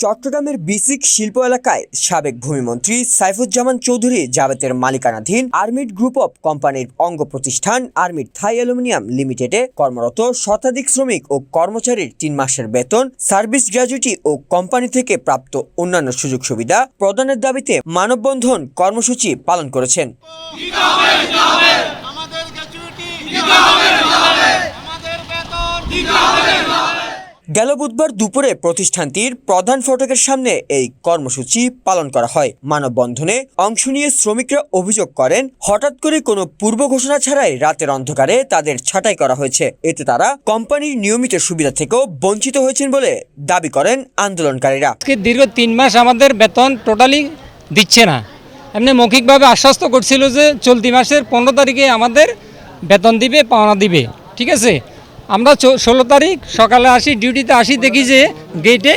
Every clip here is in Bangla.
চট্টগ্রামের বিসিক শিল্প এলাকায় সাবেক ভূমিমন্ত্রী সাইফুজ্জামান চৌধুরী জাবেতের মালিকানাধীন আর্মিড গ্রুপ অফ কোম্পানির অঙ্গ প্রতিষ্ঠান আর্মিড থাই অ্যালুমিনিয়াম লিমিটেডে কর্মরত শতাধিক শ্রমিক ও কর্মচারীর তিন মাসের বেতন, সার্ভিস গ্র্যাজুইটি ও কোম্পানি থেকে প্রাপ্ত অন্যান্য সুযোগ সুবিধা প্রদানের দাবিতে মানববন্ধন কর্মসূচি পালন করেছেন আমাদের গ্র্যাচুইটি আমাদের বেতন গেল বুধবার দুপুরে প্রতিষ্ঠানটির প্রধান ফটকের সামনে এই কর্মসূচি পালন করা হয়। মানববন্ধনে অংশ নিয়ে শ্রমিকরা অভিযোগ করেন, হঠাৎ করে কোনো পূর্ব ঘোষণা ছাড়াই রাতের অন্ধকারে তাদের ছাঁটাই করা হয়েছে। এতে তারা কোম্পানির নিয়মিত সুবিধা থেকেও বঞ্চিত হয়েছেন বলে দাবি করেন আন্দোলনকারীরা। দীর্ঘ তিন মাস আমাদের বেতন টোটালি দিচ্ছে না। এমনি মৌখিকভাবে আশ্বস্ত করছিল যে চলতি মাসের পনেরো তারিখে আমাদের বেতন দিবে, পাওনা দিবে। ঠিক আছে? আমরা ষোলো তারিখ সকালে আসি ডিউটিতে আসি দেখি যে গেটে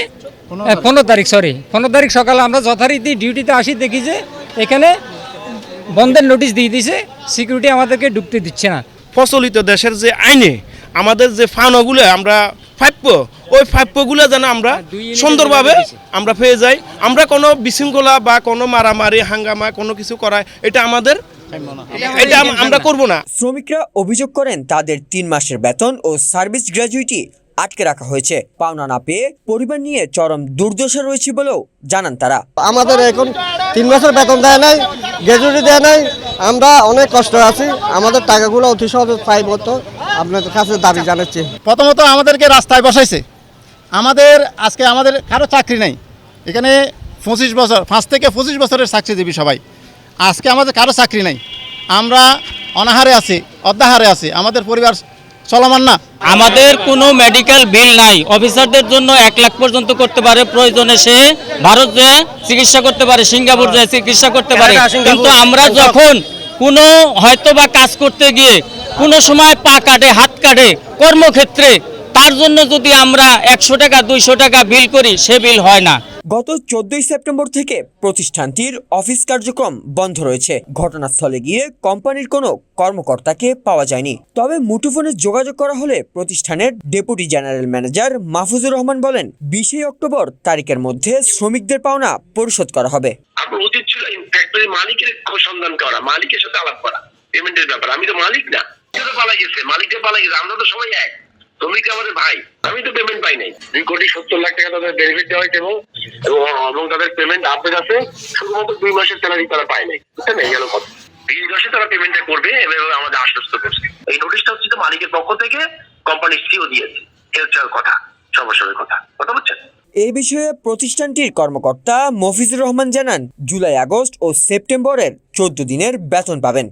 পনেরো তারিখ। সরি পনেরো তারিখ সকালে আমরা যথারীতি ডিউটিতে আসি দেখি যে এখানে বন্ধের নোটিশ দিয়ে দিছে সিকিউরিটি আমাদেরকে ঢুকতে দিচ্ছে না। প্রচলিত দেশের যে আইনে আমাদের যে ফানগুলো আমরা প্রাপ্য ওই প্রাপ্যগুলো যেন আমরা সুন্দরভাবে আমরা পেয়ে যাই। আমরা কোনো বিশৃঙ্খলা বা কোনো মারামারি হাঙ্গামা কোনো কিছু করায় এটা আমাদের এটা আমরা করব না। শ্রমিকরা অভিযোগ করেন তাদের তিন মাসের বেতন ও সার্ভিস গ্র্যাজুইটি আটকে রাখা হয়েছে। পাওনা না পেয়ে পরিবার নিয়ে চরম দুর্দশা রয়েছে বলেও জানান তারা। আমাদের এখন তিন মাসের বেতন দেয় নাই গ্র্যাজুইটি দেয় নাই। আমরা অনেক কষ্ট আছি আমাদের টাকাগুলো অতি সহজে পাই মতো আপনাদের কাছে দাবি জানাচ্ছি। প্রথমত আমাদেরকে রাস্তায় বসাইছে। আমাদের আজকে আমাদের কারও চাকরি নাই। এখানে পঁচিশ বছর পাঁচ থেকে পঁচিশ বছরের চাকরিজীবী সবাই। আজকে আমাদের কারও চাকরি নাই। আমরা অনাহারে আছি অর্ধাহারে আছি আমাদের পরিবার চলমান না। আমাদের কোনো মেডিকেল বিল নাই। অফিসারদের জন্য এক লাখ পর্যন্ত করতে পারে প্রয়োজনে সে ভারত যেয়ে চিকিৎসা করতে পারে সিঙ্গাপুর যেয়ে চিকিৎসা করতে পারে। কিন্তু আমরা যখন কোনো হয়তো বা কাজ করতে গিয়ে কোনো সময় পা কাটে হাত কাটে কর্মক্ষেত্রে তার জন্য যদি আমরা একশো টাকা দুইশো টাকা বিল করি সে বিল হয় না। গত চোদ্দই সেপ্টেম্বর থেকে প্রতিষ্ঠানটির অফিস কার্যক্রম বন্ধ রয়েছে। ঘটনাস্থলে গিয়ে কোম্পানির কোনো কর্মকর্তাকে পাওয়া যায়নি। তবে মুঠোফোনে যোগাযোগ করা হলে প্রতিষ্ঠানের deputy general manager Mahfuzur Rahman বলেন বিশে অক্টোবর তারিখের মধ্যে শ্রমিকদের পাওনা পরিশোধ করা হবে। উচিত ছিল ফ্যাক্টরি মালিকের সন্ধান করা মালিকের সাথে আলাপ করা পেমেন্টের ব্যাপার। আমি তো মালিক না। পালা গেছে মালিককে পালা গেছে আমরা তো সবাই এক। শ্রমিক আমাদের ভাই? আমি তো পেমেন্ট পাই নাই। দুই কোটি সত্তর লাখ টাকা তাদের বেনিফিট দেওয়া হয়েছে এবং এবং- তাদের পেমেন্ট আপডেট আছে। শুধুমাত্র দুই মাসের স্যালারি তারা পায় নাই। বুঝতে নেই গেল কত বিশ মাসে তারা পেমেন্টটা করবে এবং আমাদের আশ্বস্ত করছে। এই নোটিশটা হচ্ছে মালিকের পক্ষ থেকে কোম্পানির সিও দিয়েছে। এ কথা সবার কথা। কথা বুঝছেন? এই বিষয়ে প্রতিষ্ঠানটির কর্মকর্তা মফিজুর রহমান জানান, জুলাই আগস্ট ও সেপ্টেম্বরের চোদ্দ দিনের বেতন পাবেন।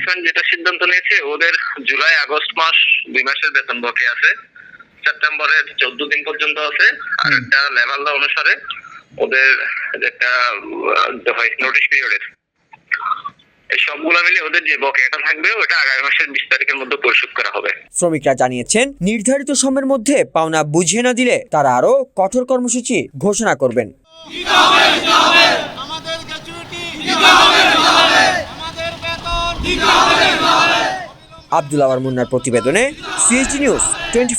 কোম্পানির যেটা সিদ্ধান্ত নিয়েছে ওদের জুলাই আগস্ট মাস দুই মাসের বেতন বকে আছে। সেপ্টেম্বরের চোদ্দ দিন পর্যন্ত আছে। আর একটা লেভেল অনুসারে ওদের একটা নোটিশ পিরিয়ডের এই সবগুলো মিলে ওদের যে বকেয়াটা থাকবে ওটা আগামী মাসের বিশ তারিখের মধ্যে পরিশোধ করা হবে। শ্রমিকরা জানিয়েছেন নির্ধারিত সময়ের মধ্যে পাওনা বুঝিয়ে না দিলে তারা আরও কঠোর কর্মসূচি ঘোষণা করবেন আমাদের গ্র্যাচুইটি আমাদের বেতন আব্দুল আওয়ার মুন্নার প্রতিবেদনে সিএসডি নিউজ টোয়েন্টি